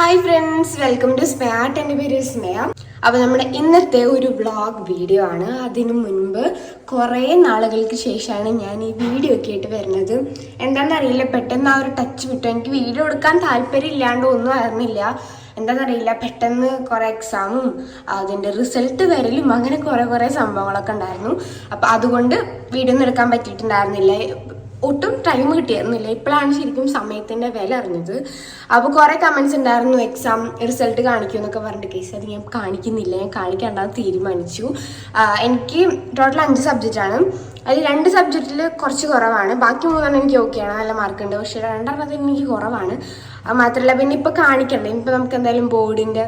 Hi friends welcome to smart എന്റെ പേര് സ്മയ അപ്പോൾ നമ്മുടെ ഇന്നത്തെ ഒരു വ്ളോഗ് വീഡിയോ ആണ്. അതിനു മുൻപ് കുറേ നാളുകൾക്ക് ശേഷമാണ് ഞാൻ ഈ വീഡിയോ ഒക്കെ ആയിട്ട് വരുന്നത്. എന്താണെന്നറിയില്ല പെട്ടെന്ന് ആ ഒരു ടച്ച് വിട്ടു. എനിക്ക് വീഡിയോ എടുക്കാൻ താല്പര്യം ഇല്ലാണ്ട് ഒന്നും ആയിരുന്നില്ല എന്താണെന്നറിയില്ല പെട്ടെന്ന് കുറേ എക്സാമും അതിന്റെ റിസൾട്ട് വരലും അങ്ങനെ കുറേ കുറേ സംഭവങ്ങളൊക്കെ ഉണ്ടായിരുന്നു. അപ്പോൾ അതുകൊണ്ട് വീഡിയോ ഒന്നും എടുക്കാൻ പറ്റിയിട്ടുണ്ടായിരുന്നില്ല. ഒട്ടും ടൈം കിട്ടിയിരുന്നില്ല. ഇപ്പോഴാണ് ശരിക്കും സമയത്തിന്റെ വില അറിഞ്ഞത്. അപ്പോൾ കുറേ കമൻസ് ഉണ്ടായിരുന്നു എക്സാം റിസൾട്ട് കാണിക്കും എന്നൊക്കെ പറഞ്ഞിട്ട്. കേസ് അത് ഞാൻ കാണിക്കുന്നില്ല ഞാൻ കാണിക്കേണ്ടെന്ന് തീരുമാനിച്ചു. എനിക്ക് ടോട്ടൽ അഞ്ച് സബ്ജക്റ്റാണ് അതിൽ രണ്ട് സബ്ജക്റ്റിൽ കുറച്ച് കുറവാണ്. ബാക്കി മൂന്നെണ്ണം എനിക്ക് ഓക്കെയാണ് നല്ല മാർക്കുണ്ട് പക്ഷേ രണ്ടെണ്ണത്തിൽ എനിക്ക് കുറവാണ്. അത് മാത്രമല്ല പിന്നെ ഇപ്പോൾ കാണിക്കണ്ട. ഇപ്പോൾ നമുക്ക് എന്തായാലും ബോർഡിന്റെ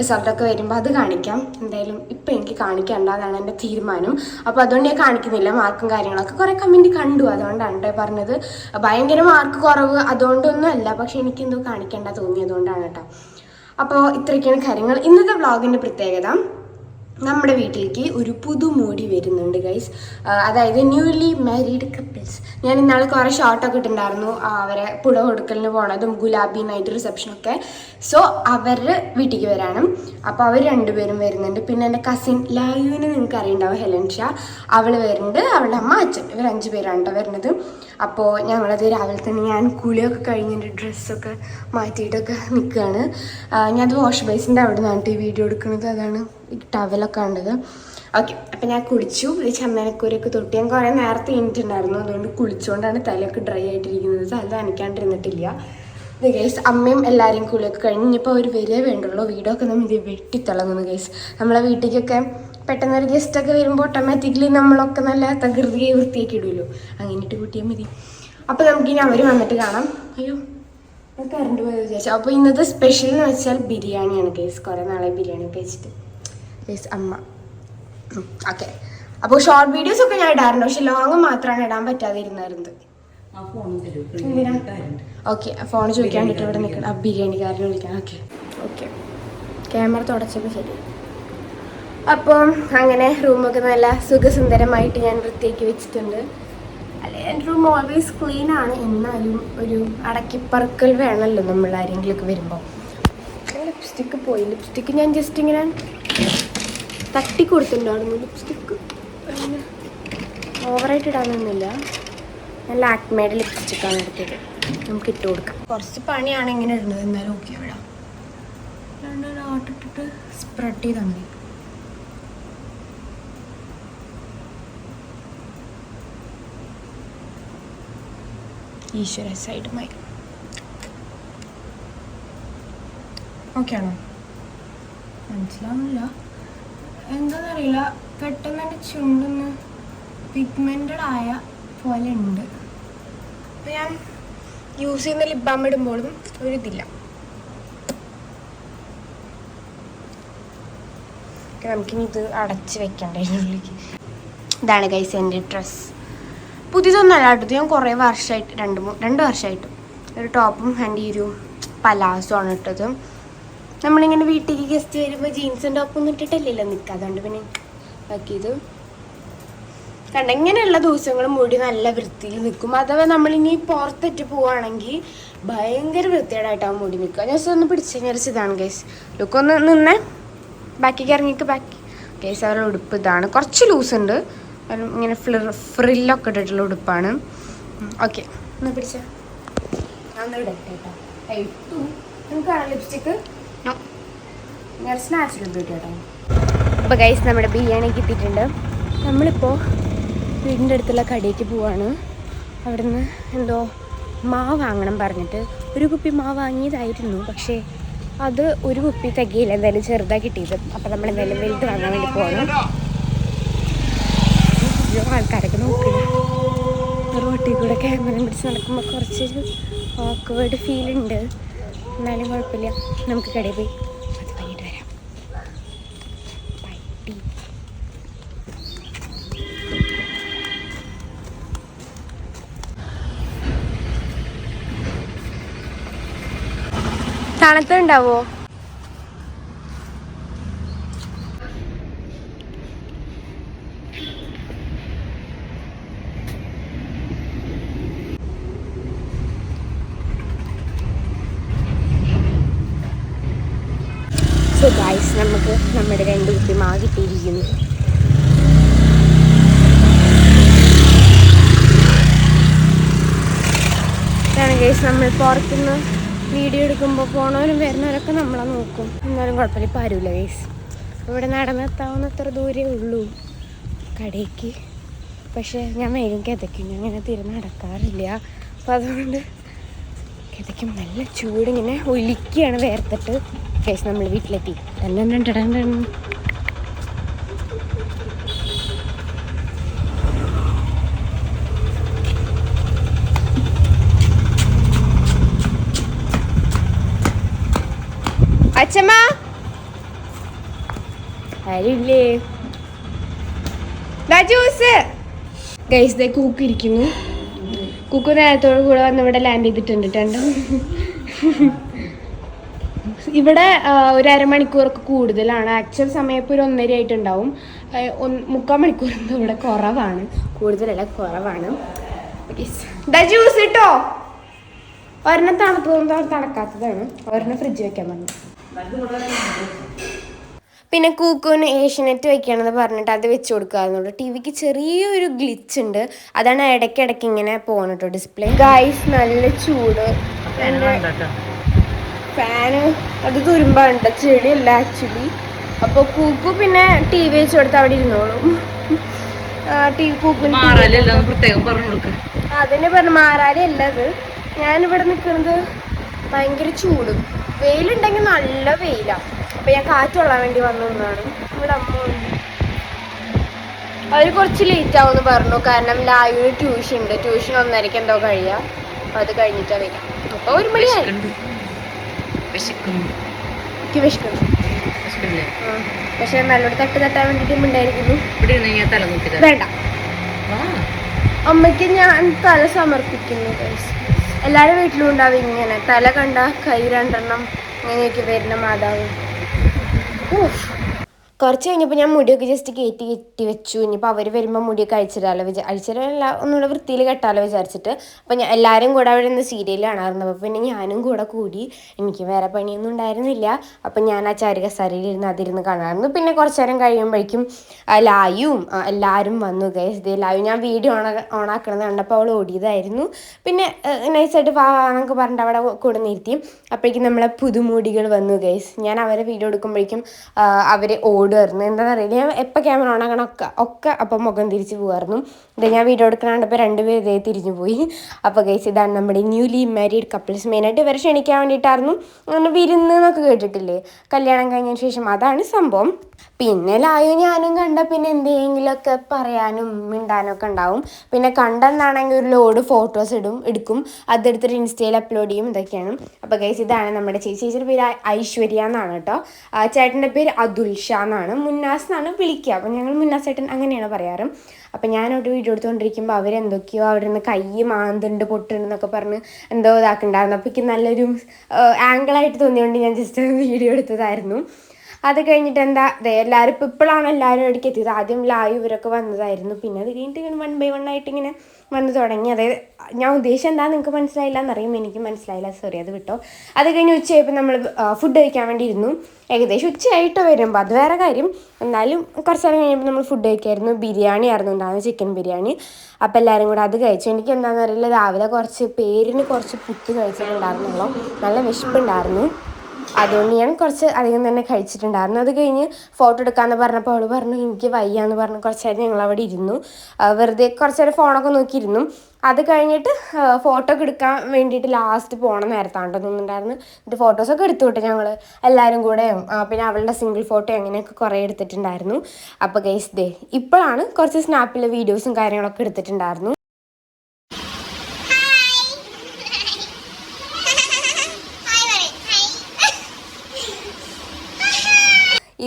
റിസൾട്ടൊക്കെ വരുമ്പോൾ അത് കാണിക്കാം. എന്തായാലും ഇപ്പം എനിക്ക് കാണിക്കണ്ട അതാണ് എന്റെ തീരുമാനം. അപ്പോൾ അതുകൊണ്ട് ഞാൻ കാണിക്കുന്നില്ല മാർക്കും കാര്യങ്ങളൊക്കെ. കുറേ കമന്റ് കണ്ടു അതുകൊണ്ടാണ് പറഞ്ഞത്. ഭയങ്കര മാർക്ക് കുറവ് അതുകൊണ്ടൊന്നും അല്ല പക്ഷേ എനിക്കെന്തോ കാണിക്കേണ്ട തോന്നിയതുകൊണ്ടാണ് കേട്ടോ അപ്പോൾ ഇത്രയൊക്കെയാണ് കാര്യങ്ങൾ. ഇന്നത്തെ വ്ളോഗിന്റെ പ്രത്യേകത. നമ്മുടെ വീട്ടിലേക്ക് ഒരു പുതുമോടി വരുന്നുണ്ട് ഗൈസ് അതായത് ന്യൂലി മാരീഡ് കപ്പിൾസ് ഞാൻ ഇന്നാൾ കുറേ ഷോട്ടൊക്കെ ഇട്ടിട്ടുണ്ടായിരുന്നു അവരെ പുഴ കൊടുക്കലിന് പോണതും ഗുലാബി നൈറ്റ് റിസപ്ഷനൊക്കെ സോ അവർ വീട്ടിലേക്ക് വരാണ് അപ്പോൾ അവർ രണ്ടുപേരും വരുന്നുണ്ട്. പിന്നെ എന്റെ കസിൻ ലായുവിനെ നിങ്ങൾക്ക് അറിയുണ്ടാവും ഹെലൻ ഷാ അവൾ വരുന്നുണ്ട് അവളുടെ അമ്മ അച്ഛൻ. ഇവർ അഞ്ച് പേരാണ് വരുന്നത്. അപ്പോൾ ഞങ്ങളത് രാവിലെ തന്നെ ഞാൻ കുളിയൊക്കെ കഴിഞ്ഞിട്ട് ഡ്രസ്സൊക്കെ മാറ്റിയിട്ടൊക്കെ നിൽക്കുകയാണ് ഞാനത് വാഷ് ബേസിന്റെ അവിടെ നിന്നാണ് ഈ വീഡിയോ എടുക്കുന്നത്. അതാണ് ടവലൊക്കെ ഉണ്ടത് ഓക്കെ അപ്പം ഞാൻ കുളിച്ചു. ചമ്മനക്കൂരൊക്കെ തൊട്ടി. ഞാൻ കുറേ നേരത്തെ കഴിഞ്ഞിട്ടുണ്ടായിരുന്നു അതുകൊണ്ട് കുളിച്ചുകൊണ്ടാണ് തലയൊക്കെ ഡ്രൈ ആയിട്ടിരിക്കുന്നത്. തല നനയ്ക്കാണ്ടിരുന്നിട്ടില്ല. ഗേസ് അമ്മയും എല്ലാവരെയും കുളിയൊക്കെ കഴിഞ്ഞ് ഇനിയിപ്പോൾ അവർ വരേ വേണ്ടുള്ളൂ. വീടൊക്കെ നമ്മൾ ഇത് വെട്ടിത്തിളങ്ങുന്നു ഗൈസ്. നമ്മളെ വീട്ടിലേക്കൊക്കെ പെട്ടെന്ന് ഒരു ഗസ്റ്റൊക്കെ വരുമ്പോൾ ഓട്ടോമാറ്റിക്കലി നമ്മളൊക്കെ നല്ല തകൃതിയെ വൃത്തിയാക്കി ഇടുമല്ലോ അങ്ങനെയിട്ട് കൂട്ടിയാൽ മതി. അപ്പോൾ നമുക്കിനി അവർ വന്നിട്ട് കാണാം. അയ്യോ കറണ്ട് പോയത് വിചാരിച്ചു. അപ്പോൾ ഇന്നത്തെ സ്പെഷ്യൽ എന്ന് വെച്ചാൽ ബിരിയാണിയാണ് കേസ് കുറേ നാളെ ബിരിയാണി ഒക്കെ വെച്ചിട്ട്. കേസ് അമ്മ. ഓക്കെ അപ്പോൾ ഷോർട്ട് വീഡിയോസ് ഒക്കെ ഞാൻ ഇടാറുണ്ട്. പക്ഷെ ലോങ് മാത്രമാണ് ഇടാൻ പറ്റാതെ ഇരുന്നായിരുന്നത്. ആ ഫോൺ തരൂ. എന്തിനാ? ഓക്കെ ഫോൺ ചോദിക്കാൻ വേണ്ടിയിട്ട് ഇവിടെ നിൽക്കണം ആ ബിരിയാണിക്കാരനെ വിളിക്കണം ഓക്കെ ഓക്കെ ക്യാമറ തുടച്ചപ്പോൾ ശരി. അപ്പം അങ്ങനെ റൂമൊക്കെ നല്ല സുഖസുന്ദരമായിട്ട് ഞാൻ വൃത്തിയാക്കി വെച്ചിട്ടുണ്ട്. അല്ലെ എന്റെ റൂം ഓൾവേസ് ക്ലീൻ ആണ്. എന്നാലും ഒരു അടക്കിപ്പറക്കൽ വേണമല്ലോ നമ്മൾ ആരെങ്കിലുമൊക്കെ വരുമ്പോൾ. ലിപ്സ്റ്റിക്ക് പോയി. ലിപ്സ്റ്റിക്ക് ഞാൻ ജസ്റ്റ് ഇങ്ങനെ തട്ടി കൊടുത്തിട്ടുണ്ടായിരുന്നു. ലിപ്സ്റ്റിക്ക് ഓവറായിട്ട് ഇടാനൊന്നുമില്ല ഞാൻ ആക്മേഡ് ലിപ്സ്റ്റിക്കാണ് എടുത്തത്. നമുക്ക് ഇട്ട് കൊടുക്കാം. കുറച്ച് പണിയാണ് ഇങ്ങനെ ഇടുന്നത് എന്നാലും ഓക്കെ വിടാം. ആട്ടിട്ടിട്ട് സ്പ്രെഡ് ചെയ്താൽ മതി. ഈശ്വര സൈഡ് മൈ ഓക്കെ ആണോ? മനസ്സിലാവുന്നില്ല. എന്താണെന്നറിയില്ല പെട്ടെന്ന് എന്റെ ചുണ്ടൊന്ന് പിഗ്മെന്റഡ് ആയ പോലെ ഉണ്ട്. അപ്പം ഞാൻ യൂസ് ചെയ്യുന്ന ലിപ് ബാം ഇടുമ്പോഴും ഒരിതില്ല നമുക്കിനി ഇത് അടച്ച് വെക്കണ്ടേ ഉള്ളിലേക്ക്. ഇതാണ് കൈസ് എന്റെ ഡ്രസ്സ് പുതിയതൊന്നല്ല കേട്ടോ. ഞാൻ കുറേ വർഷമായിട്ട് രണ്ട് മൂ രണ്ട് വർഷമായിട്ട് ഒരു ടോപ്പും ആൻഡ് ഈ ഒരു പലാസോ ആണ് ഇട്ടത്. നമ്മളിങ്ങനെ വീട്ടിലേക്ക് ഗസ്റ്റ് വരുമ്പോൾ ജീൻസും ടോപ്പൊന്നും ഇട്ടിട്ടല്ലല്ലോ നിൽക്കുക അതുകൊണ്ട് പിന്നെ ബാക്കിയത് കണ്ട ഇങ്ങനെയുള്ള ദിവസങ്ങൾ മുടി നല്ല വൃത്തിയിൽ നിൽക്കും. അഥവാ നമ്മളിനി പുറത്തിട്ട് പോവുകയാണെങ്കിൽ ഭയങ്കര വൃത്തികേടായിട്ടാവും മുടി നിൽക്കുക. ഞാൻ ഒന്ന് പിടിച്ച് കഴിഞ്ഞാൽ ഇതാണ് ലുക്ക് ഒന്ന് നിന്നേ. ബാക്കിക്ക് ഇറങ്ങിക്ക് ബാക്കി. കേസ് അവരുടെ ഉടുപ്പ് ഇതാണ്. കുറച്ച് ലൂസ് ഉണ്ട്. കാരണം ഇങ്ങനെ ഫ്ലിർ ഫ്രില്ലൊക്കെ ഇട്ടിട്ടുള്ള ഉടുപ്പാണ്. ഓക്കെ ഒന്ന് പിടിച്ച. ലിപ്സ്റ്റിക്ക് ബ്യൂട്ടി കേട്ടോ. അപ്പോൾ ഗൈസ് നമ്മുടെ ബിരിയാണിക്ക് എത്തിയിട്ടുണ്ട് നമ്മളിപ്പോൾ വീടിന്റെ അടുത്തുള്ള കടയ്ക്ക് പോവാണ്. അവിടുന്ന് എന്തോ മാവ് വാങ്ങണം പറഞ്ഞിട്ട്. ഒരു കുപ്പി മാവ് വാങ്ങിയതായിരുന്നു. പക്ഷേ അത് ഒരു കുപ്പി തികയില്ല. എന്തായാലും ചെറുതാണ് കിട്ടിയത്. അപ്പോൾ നമ്മൾ എന്തായാലും വലുത് വാങ്ങാൻ വേണ്ടി പോകണം അയ്യോ ആൾക്കാരൊക്കെ നോക്കുക റോട്ടിൽ കൂടെ ക്യാമറ പിടിച്ച് നടക്കുമ്പോൾ കുറച്ചൊരു ഓക്വേർഡ് ഫീൽ ഉണ്ട്. എന്നാലും കുഴപ്പമില്ല. നമുക്ക് കടയിൽ പോയി അത് തണുത്തുണ്ടാവോ? സോ ഗൈസ് നമുക്ക് നമ്മുടെ രണ്ട് കുപ്പി മാ കിട്ടിയിരിക്കുന്നു. ഇതാണ് നമ്മൾ പുറത്തുനിന്ന് വീഡിയോ എടുക്കുമ്പോൾ പോണവരും വരുന്നവരൊക്കെ നമ്മളെ നോക്കും. എന്നാലും കുഴപ്പമില്ല ഇപ്പം ആരുമില്ല ഗൈസ് ഇവിടെ നടന്നെത്താവുന്ന അത്ര ദൂരേ ഉള്ളൂ കടയ്ക്ക്. പക്ഷേ ഞാൻ മേലും കിതയ്ക്കും ഞാൻ അങ്ങനെ തിരി നടക്കാറില്ല. അപ്പം അതുകൊണ്ട് കിതയ്ക്കും. നല്ല ചൂടിങ്ങനെ ഒലിക്കുകയാണ് വേർത്തിട്ട്. കേസ് നമ്മൾ വീട്ടിലെത്തി. അച്ഛമ്മ? ഗൈസ് ദേ കൂക്ക് ഇരിക്കുന്നു. കുക്കു നേരത്തോടു കൂടെ വന്ന് ഇവിടെ ലാൻഡ് ചെയ്തിട്ടുണ്ട് കേട്ടോ. ഇവിടെ ഒരു അരമണിക്കൂറൊക്കെ കൂടുതലാണ്. ആക്ച്വൽ സമയം ഇപ്പോൾ ഒരു ഒന്നര ആയിട്ടുണ്ടാവും മുക്കാൽ മണിക്കൂർ എന്തോ ഇവിടെ കുറവാണ്. കൂടുതലല്ല കുറവാണ്. ജ്യൂസ് കിട്ടോ ഒരെണ്ണം തണുത്തതും തണുക്കാത്തതാണ്. ഒരെണ്ണം ഫ്രിഡ്ജ് വെക്കാൻ പറഞ്ഞു. പിന്നെ കൂക്കൂന് ഏഷ്യനെറ്റ് വെക്കണമെന്ന് പറഞ്ഞിട്ട് അത് വെച്ച് കൊടുക്കാറുണ്ട് ടി വിക്ക് ചെറിയൊരു ഗ്ലിച്ച് ഉണ്ട്. അതാണ് ഇടയ്ക്കിടയ്ക്ക് ഇങ്ങനെ പോകുന്നത് ഡിസ്പ്ലേ ഗൈസ് നല്ല ചൂട്. ഫാന് അത് തുരുമ്പാണ്ട് ചെളിയല്ല ആക്ച്വലി അപ്പോൾ കൂക്കു പിന്നെ ടി വി വെച്ച് കൊടുത്ത് അവിടെ ഇരുന്നോളും. ടി കൂക്കിന് പ്രത്യേകം പറഞ്ഞു മാറാലല്ല അത് ഞാനിവിടെ നിൽക്കുന്നത് ഭയങ്കര ചൂടും. വെയിലുണ്ടെങ്കിൽ നല്ല വെയിലാണ് അപ്പൊ ഞാൻ കാറ്റ് കൊള്ളാൻ വേണ്ടി വന്നു നിന്നാണ് ഇവിടെ അമ്മ അവർ കുറച്ച് ലേറ്റ് ആവുമെന്ന് പറഞ്ഞു. കാരണം ലായുവിന് ട്യൂഷൻ ഉണ്ട് ട്യൂഷൻ ഒന്നരക്ക് എന്തോ കഴിയാ. അത് കഴിഞ്ഞിട്ടാ വരിക. അപ്പൊ ഒരു മണിയായി. വിശക്കുന്നു എനിക്ക് വിശക്കുന്നു. പക്ഷെ നല്ലോണം തട്ട് തട്ടാൻ വേണ്ടിട്ട് ഉണ്ടായിരിക്കുന്നു. ഇവിടെ ഇരുന്ന് ഞാൻ തല നോക്കി വേണ്ട. അമ്മയ്ക്ക് ഞാൻ തല സമർപ്പിക്കുന്നു എല്ലാരും വീട്ടിലും ഉണ്ടാവും ഇങ്ങനെ. തല കണ്ട കൈ രണ്ടെണ്ണം ഇങ്ങനെയൊക്കെ വരുന്ന മാതാവ്. ഊഫ്. കുറച്ച് കഴിഞ്ഞപ്പോൾ ഞാൻ മുടിയൊക്കെ ജസ്റ്റ് കയറ്റി കെട്ടി വെച്ചു. ഇനിയിപ്പോൾ അവർ വരുമ്പോൾ മുടിയൊക്കെ അഴിച്ചിടാലോ വിചാ അഴിച്ചിടാനല്ല ഒന്നുകൂടെ വൃത്തിയിൽ കെട്ടാലോ വിചാരിച്ചിട്ട്. അപ്പോൾ ഞാൻ എല്ലാവരും കൂടെ അവിടെ നിന്ന് സീരിയൽ കാണാറുണ്ട്. അപ്പോൾ പിന്നെ ഞാനും കൂടെ കൂടി. എനിക്ക് വേറെ പണിയൊന്നും ഉണ്ടായിരുന്നില്ല. അപ്പം ഞാൻ ആ ചാരി കസാരയിൽ ഇരുന്ന് അതിരുന്ന് കാണാറുണ്ട്. പിന്നെ കുറച്ച് നേരം കഴിയുമ്പോഴേക്കും ലായും എല്ലാവരും വന്നു ഗൈസ് ഇതേ ലായു ഞാൻ വീഡിയോ ഓൺ ഓണാക്കണത് കണ്ടപ്പോൾ അവൾ ഓടിയതായിരുന്നു. പിന്നെ നൈസായിട്ട് വാന്നൊക്കെ പറഞ്ഞിട്ട് അവിടെ കൂടെ നിർത്തി. അപ്പോഴേക്കും നമ്മളെ പുതുമൂടികൾ വന്നു ഗൈസ് ഞാൻ അവരെ വീഡിയോ എടുക്കുമ്പോഴേക്കും അവർ ഓടുമായിരുന്നു എന്താണെന്ന് അറിയില്ല ഞാൻ എപ്പോൾ ക്യാമറ ഓൺ ആക്കണം ഒക്കെ ഒക്കെ അപ്പം മുഖം തിരിച്ച് പോകുമായിരുന്നു ഇത് ഞാൻ വീഡിയോ എടുക്കണപ്പോൾ രണ്ടുപേർ ഇതേ തിരിഞ്ഞു പോയി. അപ്പോൾ കേസ് ഇതാണ് നമ്മുടെ ന്യൂലി മാരീഡ് കപ്പിൾസ് മെയിനായിട്ട് ഇവരെ ക്ഷണിക്കാൻ വേണ്ടിയിട്ടായിരുന്നു. അങ്ങനെ വിരുന്ന് എന്നൊക്കെ കേട്ടിട്ടില്ലേ? കല്യാണം കഴിഞ്ഞതിന് ശേഷം. അതാണ് സംഭവം. പിന്നെ ലായു ഞാനും കണ്ട പിന്നെ എന്തെങ്കിലുമൊക്കെ പറയാനും മിണ്ടാനൊക്കെ ഉണ്ടാവും. പിന്നെ കണ്ടെന്നാണെങ്കിൽ ഒരു ലോഡ് ഫോട്ടോസ് ഇടും എടുക്കും. അതെടുത്തിട്ട് ഇൻസ്റ്റയിൽ അപ്ലോഡ് ചെയ്യും ഇതൊക്കെയാണ്. അപ്പോൾ കേസ് ഇതാണ് നമ്മുടെ ചേച്ചി. ചേച്ചിയുടെ പേര് ഐശ്വര്യ എന്നാണ് കേട്ടോ. ചേട്ടന്റെ പേര് അതുൽഷ ഷാ എന്നാണ് മുന്നാസ് എന്നാണ് വിളിക്കുക. അപ്പം ഞങ്ങൾ മുന്നാസ് അങ്ങനെയാണ് പറയാറ്. അപ്പം ഞാനോട്ട് വീഡിയോ എടുത്തുകൊണ്ടിരിക്കുമ്പോൾ അവരെന്തൊക്കെയോ അവിടെ നിന്ന് കൈ മാന്തുണ്ട് പൊട്ടുണ്ട് എന്നൊക്കെ പറഞ്ഞ് എന്തോ ഇതാക്കുന്നുണ്ടായിരുന്നു എനിക്ക് നല്ലൊരു ആംഗിളായിട്ട് തോന്നിയോണ്ട് ഞാൻ ജസ്റ്റ് വീഡിയോ എടുത്തതായിരുന്നു. അത് കഴിഞ്ഞിട്ട് എന്താ ദേ എല്ലാവരും ഇപ്പം ഇപ്പോഴാണ് എല്ലാവരും ഇടയ്ക്ക് എത്തിയത്. ആദ്യം ലായു ഇവരൊക്കെ വന്നതായിരുന്നു. പിന്നെ അത് കഴിഞ്ഞിട്ട് ഇങ്ങനെ വൺ ബൈ വൺ ആയിട്ട് ഇങ്ങനെ വന്ന് തുടങ്ങി. അതായത് ഞാൻ ഉദ്ദേശം എന്താ നിങ്ങൾക്ക് മനസ്സിലായില്ല എന്നറിയും എനിക്ക് മനസ്സിലായില്ല. സോറി അത് വിട്ടോ. അത് കഴിഞ്ഞ് ഉച്ചയായപ്പോൾ നമ്മൾ ഫുഡ് കഴിക്കാൻ വേണ്ടി ഇരുന്നു. ഏകദേശം ഉച്ചയായിട്ട് വരുമ്പോൾ അത് വേറെ കാര്യം. എന്നാലും കുറച്ച് നേരം കഴിയുമ്പോൾ നമ്മൾ ഫുഡ് കഴിക്കായിരുന്നു. ബിരിയാണി ആയിരുന്നു ഉണ്ടാകുന്നത് ചിക്കൻ ബിരിയാണി. അപ്പോൾ എല്ലാവരും കൂടെ അത് കഴിച്ചു. എനിക്ക് എന്താണെന്ന് അറിയില്ല. രാവിലെ കുറച്ച് പേരിന് കുറച്ച് പുട്ട് കഴിച്ചിട്ടുണ്ടായിരുന്നുള്ളൂ. നല്ല വിശപ്പുണ്ടായിരുന്നു. അതുകൊണ്ട് ഞാൻ കുറച്ച് അധികം തന്നെ കഴിച്ചിട്ടുണ്ടായിരുന്നു. അത് കഴിഞ്ഞ് ഫോട്ടോ എടുക്കാമെന്ന് പറഞ്ഞപ്പോൾ അവൾ പറഞ്ഞു എനിക്ക് വയ്യാന്ന് പറഞ്ഞ്. കുറച്ച് നേരം ഞങ്ങൾ അവിടെ ഇരുന്നു വെറുതെ കുറച്ച് നേരം ഫോണൊക്കെ നോക്കിയിരുന്നു. അത് കഴിഞ്ഞിട്ട് ഫോട്ടോ ഒക്കെ എടുക്കാൻ വേണ്ടിയിട്ട് ലാസ്റ്റ് പോണ നേരത്താണ് തോന്നുന്നുണ്ടായിരുന്നു എന്നിട്ട് ഫോട്ടോസൊക്കെ എടുത്തു വിട്ടു ഞങ്ങൾ എല്ലാവരും കൂടെ പിന്നെ അവളുടെ സിംഗിൾ ഫോട്ടോ അങ്ങനെയൊക്കെ കുറേ എടുത്തിട്ടുണ്ടായിരുന്നു. അപ്പോൾ ഗൈസ് ദേ ഇപ്പോഴാണ് കുറച്ച് സ്നാപ്പിലെ വീഡിയോസും കാര്യങ്ങളൊക്കെ എടുത്തിട്ടുണ്ടായിരുന്നു.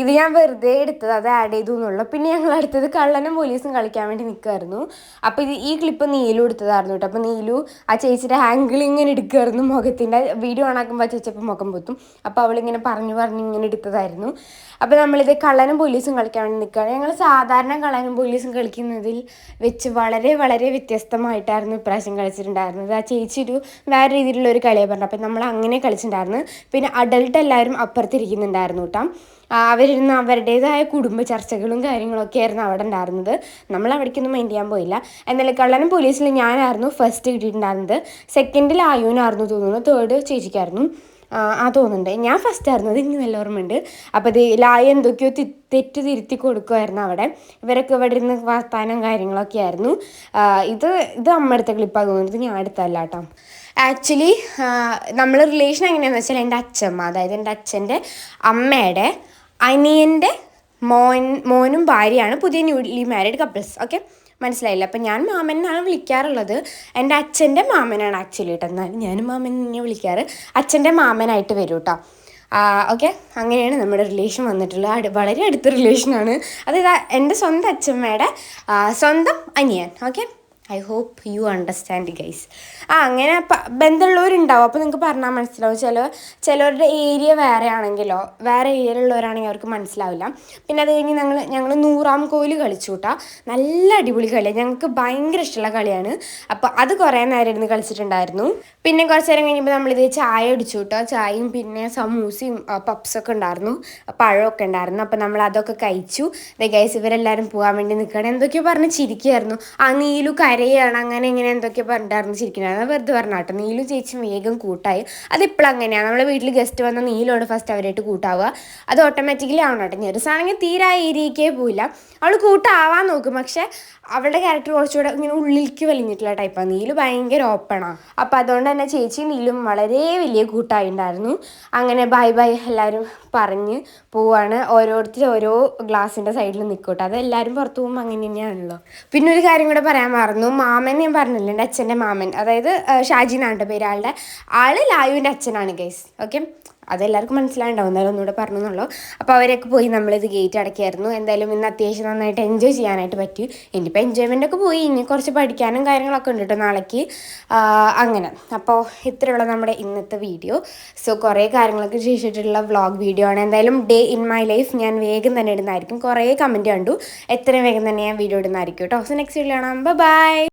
ഇത് ഞാൻ വെറുതെ എടുത്തത് അത് ആഡ് ചെയ്തു എന്നുള്ളൂ. പിന്നെ ഞങ്ങൾ അടുത്തത് കള്ളനും പോലീസും കളിക്കാൻ വേണ്ടി നിൽക്കുമായിരുന്നു അപ്പോൾ ഇത് ഈ ക്ലിപ്പ് നീലു എടുത്തതായിരുന്നു കേട്ടോ. അപ്പോൾ നീലു ആ ചേച്ചിയുടെ ആംഗിൾ ഇങ്ങനെ എടുക്കുമായിരുന്നു മുഖത്തിന്റെ വീഡിയോ ഓണാക്കുമ്പോൾ ചേച്ചപ്പോൾ മുഖം പൊത്തും. അപ്പോൾ അവളിങ്ങനെ പറഞ്ഞു പറഞ്ഞ് ഇങ്ങനെ എടുത്തതായിരുന്നു. അപ്പോൾ നമ്മളിത് കള്ളനും പോലീസും കളിക്കാൻ വേണ്ടി നിൽക്കുകയാണ് ഞങ്ങൾ സാധാരണ കള്ളനും പോലീസും കളിക്കുന്നതിൽ വെച്ച് വളരെ വളരെ വ്യത്യസ്തമായിട്ടായിരുന്നു ഇപ്രാവശ്യം കളിച്ചിട്ടുണ്ടായിരുന്നത്. ആ ചേച്ചി ഒരു വേറെ രീതിയിലുള്ള ഒരു കളിയാണ് പറഞ്ഞത്. അപ്പം നമ്മൾ അങ്ങനെ കളിച്ചിട്ടുണ്ടായിരുന്നു. പിന്നെ അഡൾട്ട് എല്ലാവരും അപ്പുറത്തിരിക്കുന്നുണ്ടായിരുന്നു കേട്ടോ. അവരിരുന്ന് അവരുടേതായ കുടുംബ ചർച്ചകളും കാര്യങ്ങളൊക്കെ ആയിരുന്നു അവിടെ ഉണ്ടായിരുന്നത്. നമ്മൾ അവിടേക്കൊന്നും മൈൻഡ് ചെയ്യാൻ പോയില്ല. എന്നാലും കള്ളനും പോലീസിൽ ഞാനായിരുന്നു ഫസ്റ്റ് കിട്ടിയിട്ടുണ്ടായിരുന്നത്. സെക്കൻഡിൽ ആയുവിനായിരുന്നു തോന്നുന്നു. തേർഡ് ചേച്ചിക്കായിരുന്നു. ആ തോന്നുന്നുണ്ട്. ഞാൻ ഫസ്റ്റ് ആയിരുന്നു അത് ഇനി നല്ല ഓർമ്മയുണ്ട്. അപ്പോൾ ഇത് ലായ എന്തൊക്കെയോ തെറ്റ് തിരുത്തി കൊടുക്കുമായിരുന്നു അവിടെ. ഇവരൊക്കെ ഇവിടെ ഇരുന്ന് വർത്താനം കാര്യങ്ങളൊക്കെ ആയിരുന്നു. ഇത് ഇത് അമ്മ എടുത്ത ക്ലിപ്പാണ് തോന്നുന്നത്. ഞാൻ എടുത്തല്ല കേട്ടോ. ആക്ച്വലി നമ്മൾ റിലേഷൻ എങ്ങനെയാണെന്ന് വെച്ചാൽ എന്റെ അച്ഛമ്മ അതായത് എന്റെ അച്ഛന്റെ അമ്മയുടെ അനിയന്റെ മോൻ മോനും ഭാര്യയാണ് പുതിയ ന്യൂലി മാരീഡ് കപ്പിൾസ് ഓക്കെ മനസ്സിലായില്ല? അപ്പം ഞാൻ മാമൻ എന്നാണ് വിളിക്കാറുള്ളത്. എന്റെ അച്ഛന്റെ മാമനാണ് ആക്ച്വലി കേട്ടോ എന്നാലും ഞാനും മാമൻ തന്നെ വിളിക്കാറ്. അച്ഛന്റെ മാമനായിട്ട് വരും കേട്ടോ ഓക്കെ അങ്ങനെയാണ് നമ്മുടെ റിലേഷൻ വന്നിട്ടുള്ളത്. വളരെ അടുത്ത റിലേഷനാണ് അതായത് എന്റെ സ്വന്തം അച്ഛമ്മയുടെ സ്വന്തം അനിയൻ. Okay I hope you understand guys ആ അങ്ങനെ ബന്ധമുള്ളവരുണ്ടാവും. അപ്പോൾ നിങ്ങൾക്ക് പറഞ്ഞാൽ മനസ്സിലാവും. ചില ചിലവരുടെ ഏരിയ വേറെ ആണെങ്കിലോ വേറെ ഏരിയയിലുള്ളവരാണെങ്കിൽ അവർക്ക് മനസ്സിലാവില്ല. പിന്നെ അത് കഴിഞ്ഞ് ഞങ്ങൾ ഞങ്ങൾ നൂറാം കോൽ കളിച്ചു കൂട്ടാ നല്ല അടിപൊളി കളിയാണ് ഞങ്ങൾക്ക് ഭയങ്കര ഇഷ്ടമുള്ള കളിയാണ്. അപ്പോൾ അത് കുറേ നേരം ഇരുന്ന് കളിച്ചിട്ടുണ്ടായിരുന്നു. പിന്നെ കുറച്ച് നേരം കഴിഞ്ഞപ്പോൾ നമ്മളിത് ചായ അടിച്ചു കേട്ടോ ചായയും പിന്നെ സമൂസയും പപ്സൊക്കെ ഉണ്ടായിരുന്നു. പഴമൊക്കെ ഉണ്ടായിരുന്നു. അപ്പോൾ നമ്മൾ അതൊക്കെ കഴിച്ചു. ഗൈസ് ഇവരെല്ലാവരും പോകാൻ വേണ്ടി നിൽക്കുകയാണ് എന്തൊക്കെയോ പറഞ്ഞ് ചിരിക്കുകയായിരുന്നു ആ നീലു കരയാണ് അങ്ങനെ ഇങ്ങനെ എന്തൊക്കെ പറഞ്ഞിട്ടായിരുന്നു ചിരിക്കുന്നത്. വെറുതെ പറഞ്ഞ നീലും ചേച്ചിയും ചേച്ചി വേഗം കൂട്ടായി. അതിപ്പോഴും അങ്ങനെയാണ്. നമ്മളെ വീട്ടിൽ ഗസ്റ്റ് വന്ന നീലോട് ഫസ്റ്റ് അവരായിട്ട് കൂട്ടാവുക. അത് ഓട്ടോമാറ്റിക്കലി ആവണം കേട്ടോ. ഞെറുസാണെങ്കിൽ തീരെ ഏരിയക്കേ പോയില്ല അവൾ കൂട്ടാവാൻ നോക്കും. പക്ഷെ അവളുടെ ക്യാരക്ടർ കുറച്ചുകൂടെ ഇങ്ങനെ ഉള്ളിലേക്ക് വലിഞ്ഞിട്ടുള്ള ടൈപ്പാണ് നീൽ ഭയങ്കര ഓപ്പണാണ് അപ്പോൾ അതുകൊണ്ട് തന്നെ ചേച്ചിയും നീലും വളരെ വലിയ കൂട്ടായി ഉണ്ടായിരുന്നു അങ്ങനെ ബൈ ബൈ എല്ലാവരും പറഞ്ഞ് പോവാണ്. ഓരോരുത്തർ ഓരോ ഗ്ലാസിന്റെ സൈഡിൽ നിൽക്കട്ടെ അത് എല്ലാവരും പുറത്ത് പോകുമ്പോൾ അങ്ങനെ തന്നെയാണല്ലോ. പിന്നെ ഒരു കാര്യം കൂടെ പറയാൻ മറന്നു. മാമൻ ഞാൻ പറഞ്ഞില്ല എന്റെ അച്ഛന്റെ മാമൻ. അതായത് ഷാജി എന്നാണ് പേര് ആളുടെ. ആൾ ലായുവിന്റെ അച്ഛനാണ് ഗൈസ് ഓക്കെ അതെല്ലാവർക്കും മനസ്സിലായിട്ടുണ്ടാവും. എന്തായാലും ഒന്നുകൂടെ പറഞ്ഞു എന്നുള്ളൂ അപ്പോൾ അവരൊക്കെ പോയി നമ്മളിത് ഗേറ്റ് അടയ്ക്കായിരുന്നു. എന്തായാലും ഇന്ന് അത്യാവശ്യം നന്നായിട്ട് എൻജോയ് ചെയ്യാനായിട്ട് പറ്റി. ഇനിയിപ്പോൾ എൻജോയ്മെന്റ് ഒക്കെ പോയി. ഇനി കുറച്ച് പഠിക്കാനും കാര്യങ്ങളൊക്കെ ഉണ്ട് കേട്ടോ നാളേക്ക്. അങ്ങനെ. അപ്പോൾ ഇത്രയുള്ള നമ്മുടെ ഇന്നത്തെ വീഡിയോ സോ കുറേ കാര്യങ്ങളൊക്കെ ചെയ്തിട്ടുള്ള വ്ളോഗ് വീഡിയോ ആണ്. എന്തായാലും ഡേ ഇൻ മൈ ലൈഫ് ഞാൻ വേഗം തന്നെ ഇടുന്നതായിരിക്കും. കുറേ കമന്റ് കണ്ടു. എത്രയും വേഗം തന്നെ ഞാൻ വീഡിയോ ഇടുന്നതായിരിക്കും കേട്ടോ സോ നെക്സ്റ്റ് വീഡിയോ കാണാം. ബൈ